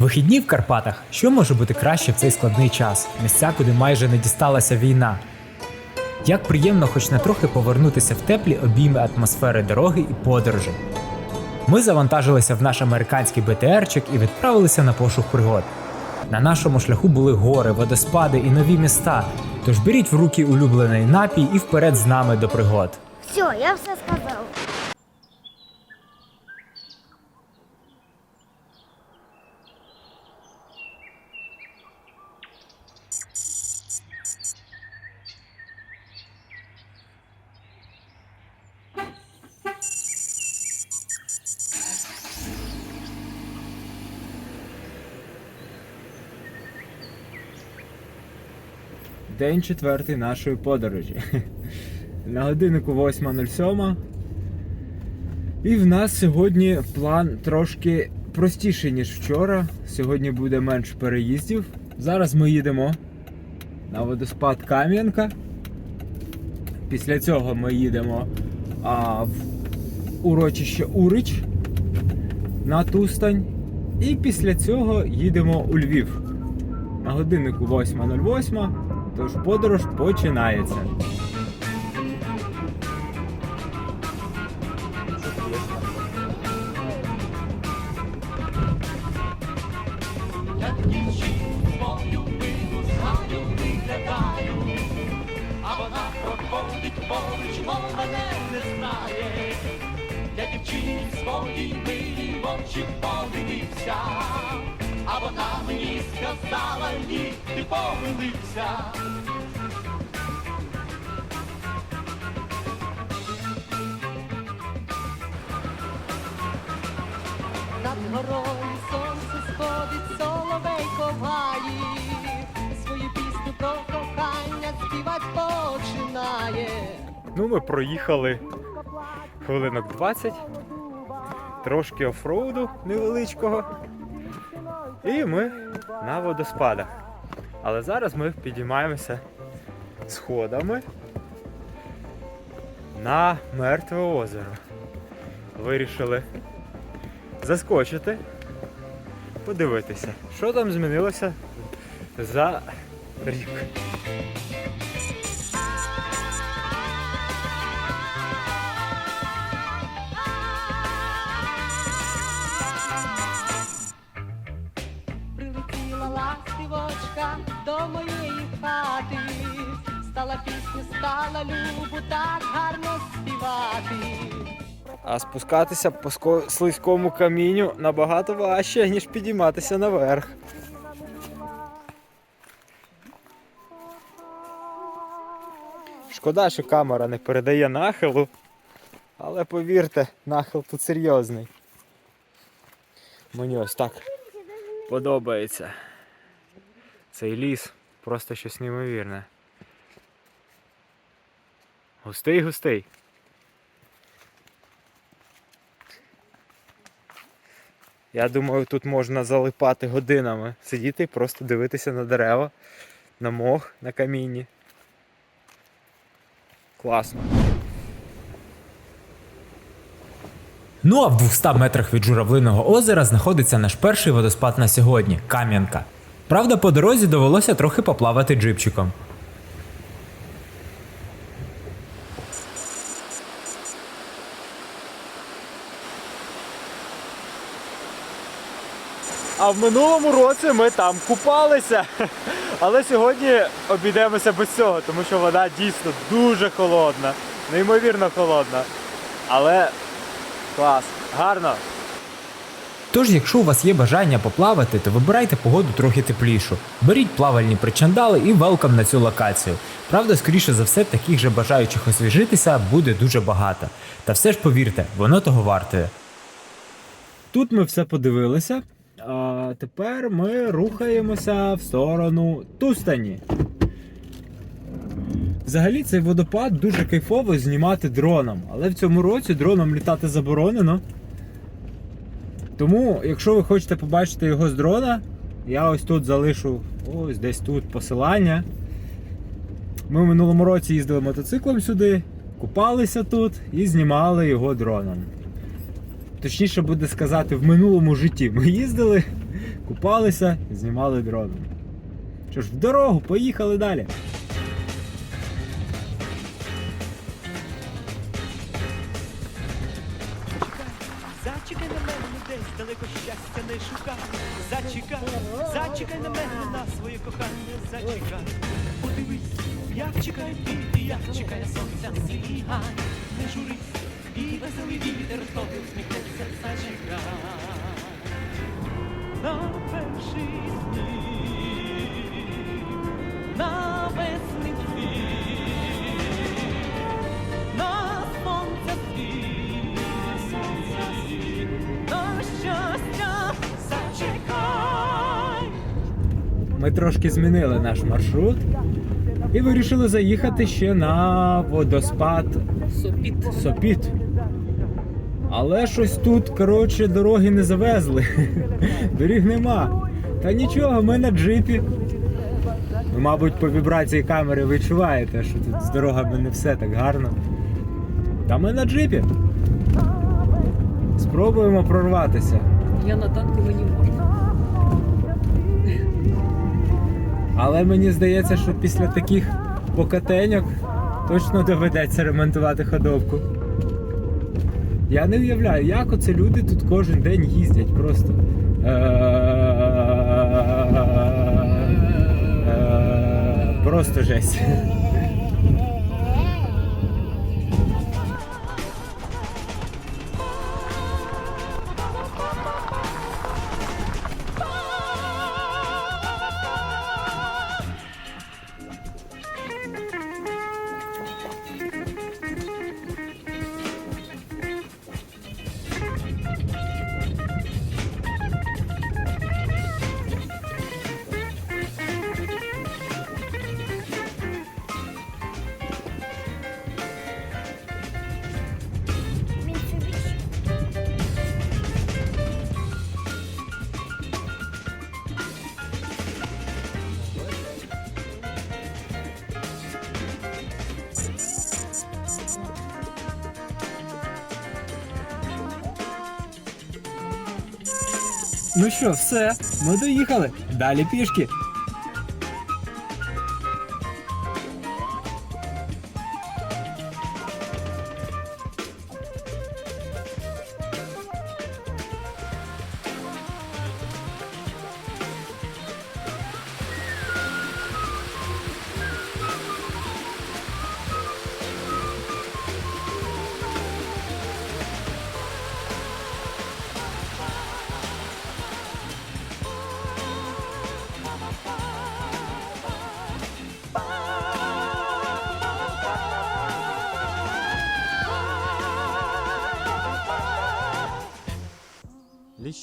Вихідні в Карпатах. Що може бути краще в цей складний час? Місця, куди майже не дісталася війна. Як приємно хоч на трохи повернутися в теплі обійми атмосфери дороги і подорожі. Ми завантажилися в наш американський БТРчик і відправилися на пошук пригод. На нашому шляху були гори, водоспади і нові міста. Тож беріть в руки улюблений напій і вперед з нами до пригод. Все, я все сказав. День четвертий нашої подорожі. На годиннику 8.07. І в нас сьогодні план трошки простіший, ніж вчора. Сьогодні буде менш переїздів. Зараз ми їдемо на водоспад Кам'янка. Після цього ми їдемо а, в урочище Урич на Тустань. І після цього їдемо у Львів. На годиннику 8.08, тож подорож починається. Мені сказала, ні, ти помилився. Над горою сонце сходить, соловейко в гаї, свою пісню про кохання співать починає. Ну, ми проїхали хвилинок 20, трошки офроуду невеличкого. І ми на водоспадах. Але зараз ми підіймаємося сходами на мертве озеро. Вирішили заскочити, подивитися, що там змінилося за рік. Стала пісню, стала любу так гарно співати. А спускатися по слизькому камінню набагато важче, ніж підійматися наверх. Шкода, що камера не передає нахилу, але повірте, нахил тут серйозний. Мені ось так подобається. Цей ліс просто щось неймовірне. Густий густий. Я думаю, тут можна залипати годинами, сидіти і просто дивитися на дерева, на мох, на камінні. Класно. Ну а в 200 метрах від журавлиного озера знаходиться наш перший водоспад на сьогодні Кам'янка. Правда, по дорозі довелося трохи поплавати джипчиком. А в минулому році ми там купалися. Але сьогодні обійдемося без цього, тому що вода дійсно дуже холодна, неймовірно холодна. Але клас, гарно. Тож, якщо у вас є бажання поплавати, то вибирайте погоду трохи теплішу. Беріть плавальні причандали і велкам на цю локацію. Правда, скоріше за все, таких же бажаючих освіжитися буде дуже багато. Та все ж повірте, воно того вартує. Тут ми все подивилися. А тепер ми рухаємося в сторону Тустані. Взагалі цей водопад дуже кайфово знімати дроном, але в цьому році дроном літати заборонено. Тому, якщо ви хочете побачити його з дрона, я ось тут залишу ось десь тут посилання. Ми в минулому році їздили мотоциклом сюди, купалися тут і знімали його дроном. Точніше буде сказати, в минулому житті ми їздили Купалися, знімали дроном. Що ж, в дорогу, поїхали далі. Зачекай на мене десь далеко щастя не шукай. Зачекай, зачекай на мене своє кохання, зачекай. Подивись, як чекає ти, як чекає сонця сігай. Не журись, і веселий вітер тобі усміхнеться, зачекай. На перший сніг, на весни цвіт, на сонця світ, на щастя зачекай. Ми трошки змінили наш маршрут і вирішили заїхати ще на водоспад Сопіт. Сопіт. Але щось тут, коротше, дороги не завезли. Доріг нема. Та нічого, ми на джипі. Ви, мабуть, по вібрації камери відчуваєте, що тут з дорогами не все так гарно. Та ми на джипі. Спробуємо прорватися. Я на танку мені можна. Але мені здається, що після таких покатеньок точно доведеться ремонтувати ходовку. Я не уявляю, як оце люди тут кожен день їздять просто. Е, Просто жесть. Ну що, все, ми доїхали. Далі пішки.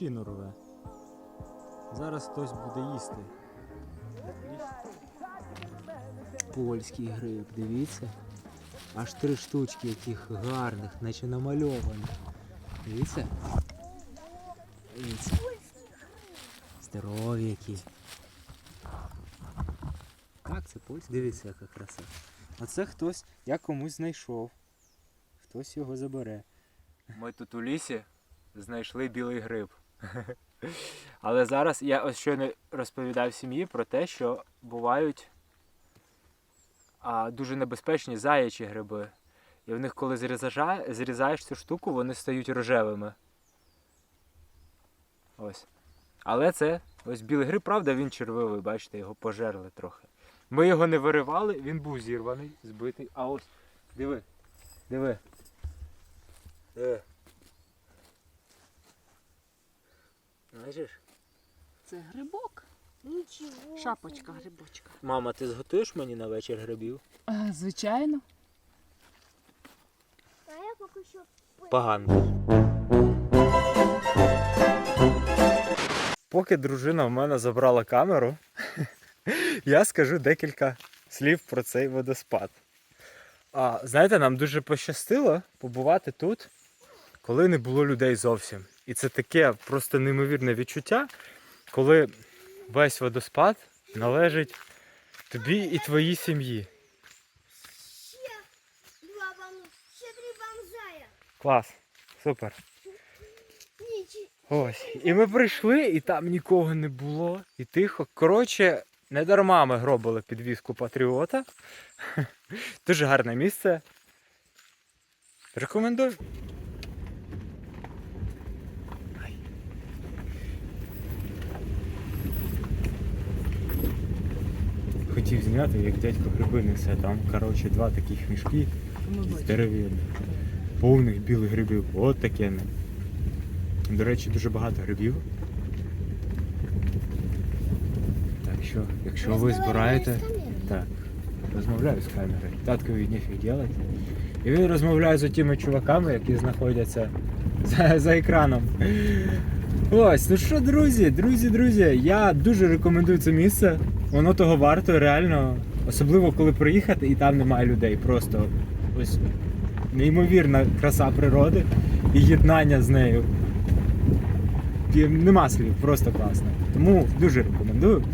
Ліщину рве. Зараз хтось буде їсти. Польський гриб, дивіться. Аж три штучки яких гарних, наче намальовані. Дивіться. Дивіться. Здорові які. Так, це польський. Дивіться, яка краса. Оце хтось, я комусь знайшов. Хтось його забере. Ми тут у лісі знайшли білий гриб. Але зараз я ось щойно розповідав сім'ї про те, що бувають дуже небезпечні заячі гриби. І в них, коли зрізажа- зрізаєш цю штуку, вони стають рожевими. Ось. Але це ось білий гриб, правда, він червивий, бачите, його пожерли трохи. Ми його не виривали, він був зірваний, збитий. А ось, диви, диви. Диви. Бачиш? Це грибок. Ничего. Шапочка грибочка. Мама, ти зготуєш мені на вечір грибів? А, звичайно. А я пока еще Погано. Поки дружина в мене забрала камеру, я скажу декілька слів про цей водоспад. А, знаєте, нам дуже пощастило побувати тут, коли не було людей зовсім. І це таке просто неймовірне відчуття, коли весь водоспад належить тобі і твоїй сім'ї. Клас, супер. Ось. І ми прийшли, і там нікого не було. І тихо. Коротше, не дарма ми гробили підвіску Патріота. Дуже гарне місце. Рекомендую. Хотів зняти, як дядько гриби несе. Там, коротше, два таких мішки здоровенних, повних білих грибів. От таке. До речі, дуже багато грибів. Так що, якщо ви збираєте. Так, розмовляю з камерою. Таткові нефіг делать. І він розмовляє з тими чуваками, які знаходяться за, за екраном. Ось, ну що, друзі, друзі, друзі, я дуже рекомендую це місце. Воно того варто, реально. Особливо коли приїхати і там немає людей. Просто ось неймовірна краса природи і єднання з нею. І Нема слів, просто класно. Тому дуже рекомендую.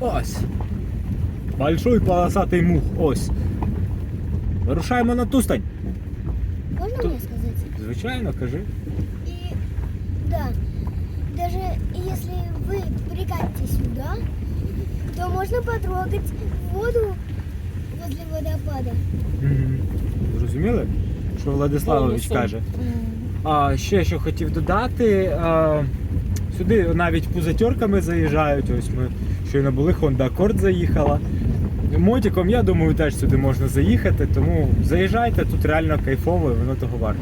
Ось. Большой полосатий мух. Ось. Вирушаємо на тустань. Можно Тут- мне сказать? Звичайно, кажи. И да, даже если вы прикатите сюда, то можно потрогать воду возле водопада. Зрозуміли? Що Владиславович каже. А ще що хотів додати. А, сюди навіть пузатерками заїжджають. Ось ми щойно були, Honda Accord заїхала. Мотиком, я думаю, теж сюди можна заїхати, тому заїжджайте, тут реально кайфово і воно того варто.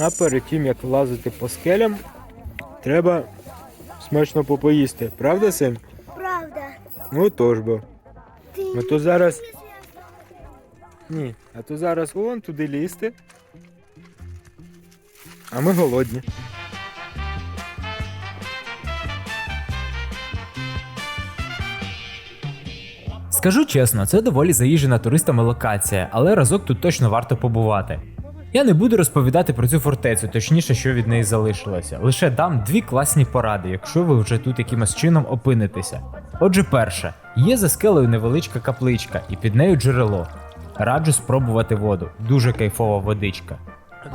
А перед тим як влазити по скелям, треба смачно попоїсти. Правда, син? Правда. Ну тож бо. А то зараз. Ні, а то зараз вон туди лізти. А ми голодні. Скажу чесно, це доволі заїжджена туристами локація, але разок тут точно варто побувати. Я не буду розповідати про цю фортецю, точніше, що від неї залишилося. Лише дам дві класні поради, якщо ви вже тут якимось чином опинитеся. Отже, перше, є за скелею невеличка капличка, і під нею джерело. Раджу спробувати воду, дуже кайфова водичка.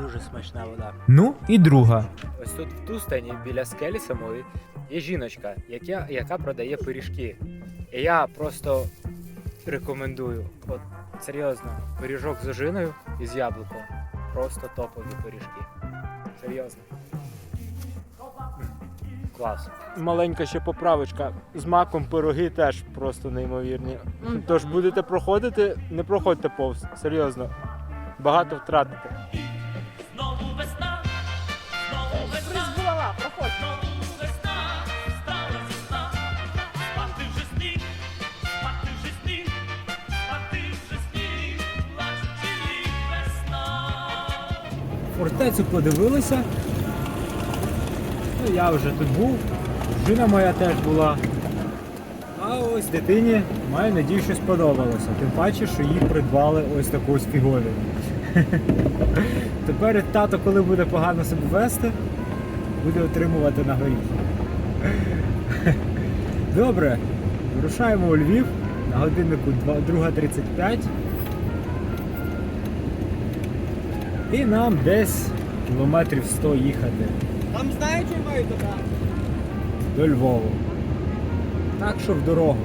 Дуже смачна вода. Ну і друга. Ось тут в Тустані біля скелі самої є жіночка, яка, яка продає пиріжки. І я просто рекомендую. От серйозно, пиріжок з ожиною і з яблуком. Просто топові пиріжки. Серйозно. Клас. Маленька ще поправочка. З маком пироги теж просто неймовірні. Тож будете проходити, не проходьте повз. Серйозно. Багато втратите. Фортецю подивилися. Ну, я вже тут був, дружина моя теж була. А ось дитині маю надію, що сподобалося. Тим паче, що їй придбали ось таку фіговину. Тепер тато, коли буде погано себе вести, буде отримувати на горіх. Добре, вирушаємо у Львів на годиннику 2.35. І нам десь кілометрів 100 їхати. Там знаєте, туди. До Львова. Так що в дорогу.